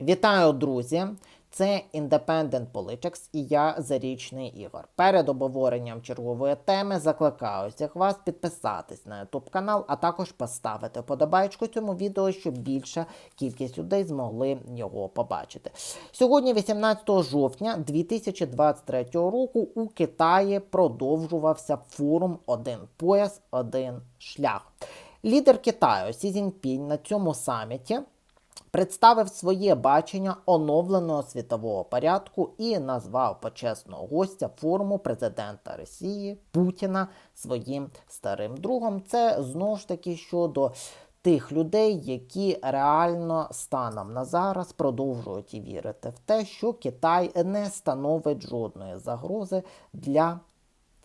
Вітаю, друзі! Це Independent Politics і я Зарічний Ігор. Перед обговоренням чергової теми закликаю всіх вас підписатись на YouTube канал, а також поставити подобайку цьому відео, щоб більша кількість людей змогли його побачити. Сьогодні, 18 жовтня 2023 року, у Китаї продовжувався форум Один пояс, один шлях. Лідер Китаю Сі Цзіньпінь на цьому саміті представив своє бачення оновленого світового порядку і назвав почесного гостя форуму президента Росії Путіна своїм старим другом. Це знову ж таки щодо тих людей, які реально станом на зараз продовжують вірити в те, що Китай не становить жодної загрози для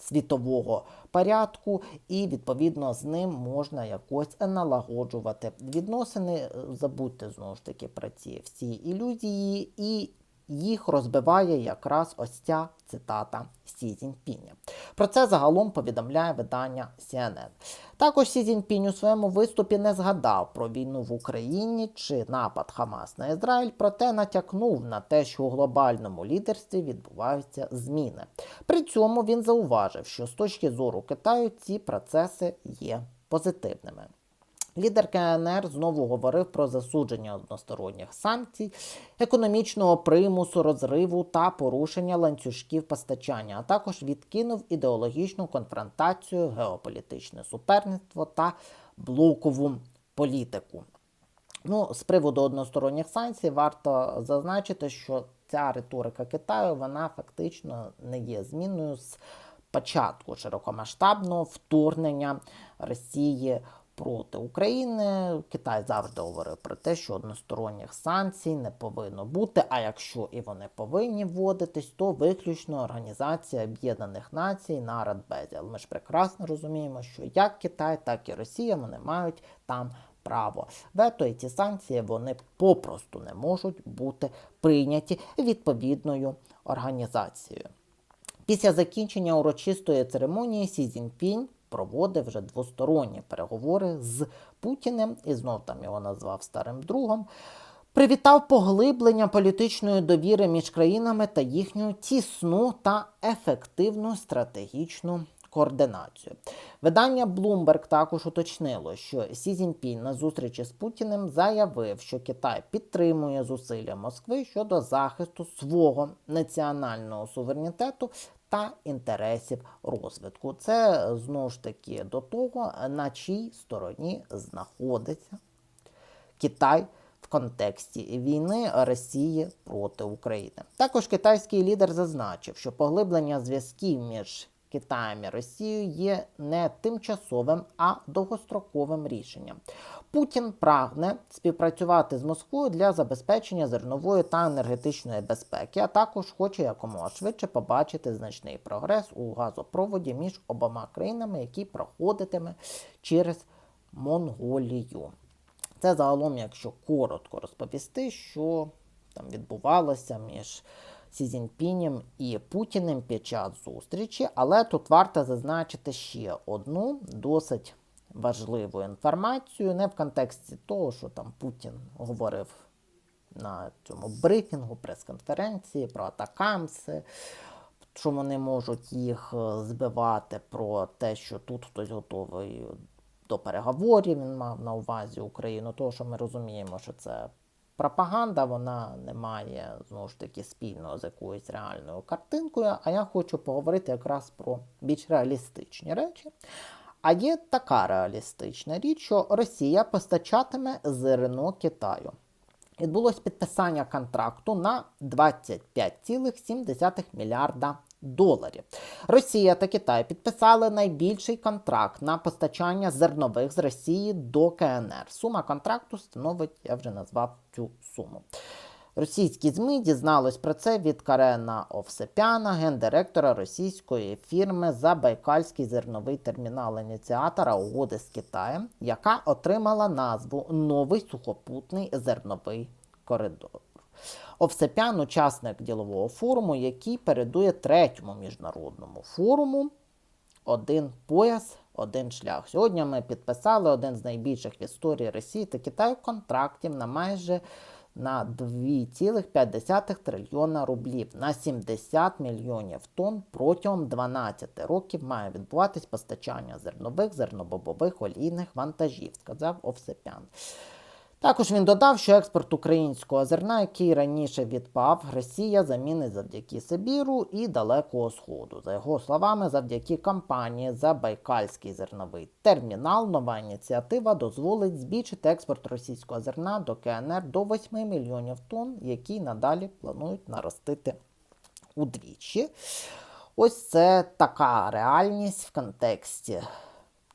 світового порядку, і відповідно з ним можна якось налагоджувати відносини. Забудьте знову ж таки про ці всі ілюзії, і їх розбиває якраз ось ця цитата Сі Цзіньпіня. Про це загалом повідомляє видання CNN. Також Сі Цзіньпінь у своєму виступі не згадав про війну в Україні чи напад Хамас на Ізраїль, проте натякнув на те, що у глобальному лідерстві відбуваються зміни. При цьому він зауважив, що з точки зору Китаю ці процеси є позитивними. Лідер КНР знову говорив про засудження односторонніх санкцій, економічного примусу, розриву та порушення ланцюжків постачання, а також відкинув ідеологічну конфронтацію, геополітичне суперництво та блокову політику. Ну, з приводу односторонніх санкцій варто зазначити, що ця риторика Китаю вона фактично не є змінною з початку широкомасштабного вторгнення Росії проти України. Китай завжди говорив про те, що односторонніх санкцій не повинно бути. А якщо і вони повинні вводитись, то виключно Організація Об'єднаних Націй на Радбезі. Але ми ж прекрасно розуміємо, що як Китай, так і Росія вони мають там. Право вето і ці санкції вони попросту не можуть бути прийняті відповідною організацією. Після закінчення урочистої церемонії Сі Цзіньпінь проводив вже двосторонні переговори з Путіним і знов там його назвав старим другом. Привітав поглиблення політичної довіри між країнами та їхню тісну та ефективну стратегічну координацію. Видання Bloomberg також уточнило, що Сі Цзіньпінь на зустрічі з Путіним заявив, що Китай підтримує зусилля Москви щодо захисту свого національного суверенітету та інтересів розвитку. Це знову ж таки до того, на чій стороні знаходиться Китай. В контексті війни Росії проти України також китайський лідер зазначив, що поглиблення зв'язків між Китаєм і Росією є не тимчасовим, а довгостроковим рішенням. Путін прагне співпрацювати з Москвою для забезпечення зернової та енергетичної безпеки, а також хоче якомога швидше побачити значний прогрес у газопроводі між обома країнами, який проходитиме через Монголію. Це загалом, якщо коротко розповісти, що там відбувалося між Сі Цзіньпінем і Путіним під час зустрічі, але тут варто зазначити ще одну досить важливу інформацію, не в контексті того, що там Путін говорив на цьому брифінгу, прес-конференції про атакамси, що вони можуть їх е, збивати про те, що тут хтось готовий до переговорів. Він мав на увазі Україну, тому що ми розуміємо, що це пропаганда, вона не має знову ж таки спільного з якоюсь реальною картинкою. А я хочу поговорити якраз про більш реалістичні речі. А є така реалістична річ, що Росія постачатиме зерно Китаю. Відбулось підписання контракту на 25,7 мільярда доларів. Росія та Китай підписали найбільший контракт на постачання зернових з Росії до КНР. Сума контракту становить, я вже назвав цю суму. Російські ЗМІ дізнались про це від Карена Овсепяна, гендиректора російської фірми Забайкальський зерновий термінал ініціатора угоди з Китаєм, яка отримала назву Новий сухопутний зерновий коридор. Овсепян учасник ділового форуму, який передує третьому міжнародному форуму Один пояс, один шлях. Сьогодні ми підписали один з найбільших в історії Росії та Китаю контрактів на майже на 2,5 трильйона рублів на 70 мільйонів тонн протягом 12 років має відбуватись постачання зернових, зернобобових, олійних вантажів, сказав Овсепян. Також він додав, що експорт українського зерна, який раніше відпав, Росія замінить завдяки Сибіру і Далекого Сходу. За його словами, завдяки кампанії Забайкальський зерновий термінал, нова ініціатива дозволить збільшити експорт російського зерна до КНР до 8 мільйонів тонн, які надалі планують наростити удвічі. Ось це така реальність в контексті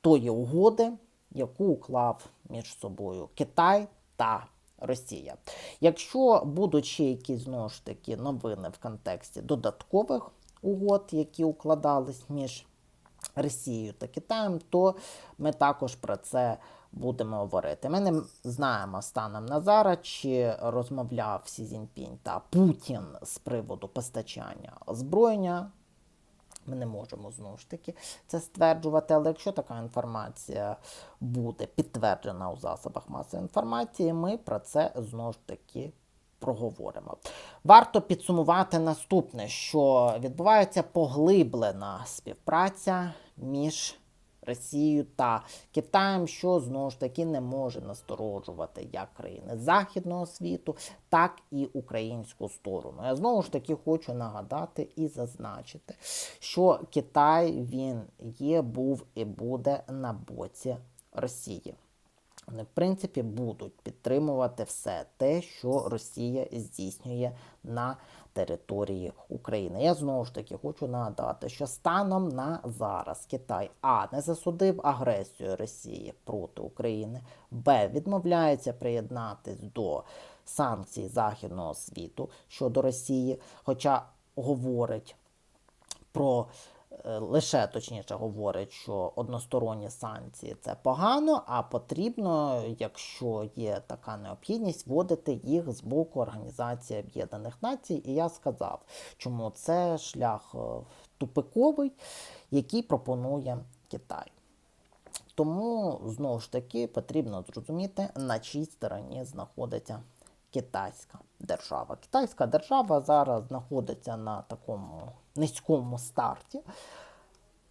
тої угоди, яку уклав між собою Китай та Росія. Якщо будуть ще якісь знову ж таки новини в контексті додаткових угод, які укладались між Росією та Китаєм, то ми також про це будемо говорити. Ми не знаємо станом на зараз, чи розмовляв Сі Цзіньпінь та Путін з приводу постачання озброєння. Ми не можемо знову ж таки це стверджувати, але якщо така інформація буде підтверджена у засобах масової інформації, ми про це знову ж таки проговоримо. Варто підсумувати наступне, що відбувається поглиблена співпраця між Росією та Китаєм, що знову ж таки не може насторожувати як країни Західного світу, так і українську сторону. Я знову ж таки хочу нагадати і зазначити, що Китай він є, був і буде на боці Росії. Вони, в принципі, будуть підтримувати все те, що Росія здійснює на території України. Я знову ж таки хочу нагадати, що станом на зараз Китай А не засудив агресію Росії проти України, Б відмовляється приєднатись до санкцій Західного світу щодо Росії, хоча говорить про лише точніше говорить, що односторонні санкції це погано, а потрібно, якщо є така необхідність, вводити їх з боку Організації Об'єднаних Націй. І я сказав, чому це шлях е, тупиковий, який пропонує Китай. Тому знову ж таки потрібно зрозуміти, на чій стороні знаходиться китайська держава. Китайська держава зараз знаходиться на такому низькому старті.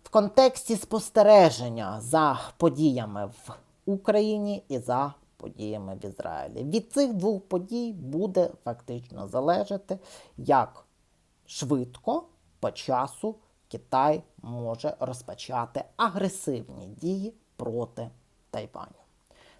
В контексті спостереження за подіями в Україні і за подіями в Ізраїлі. Від цих двох подій буде фактично залежати, як швидко по часу Китай може розпочати агресивні дії проти Тайваню.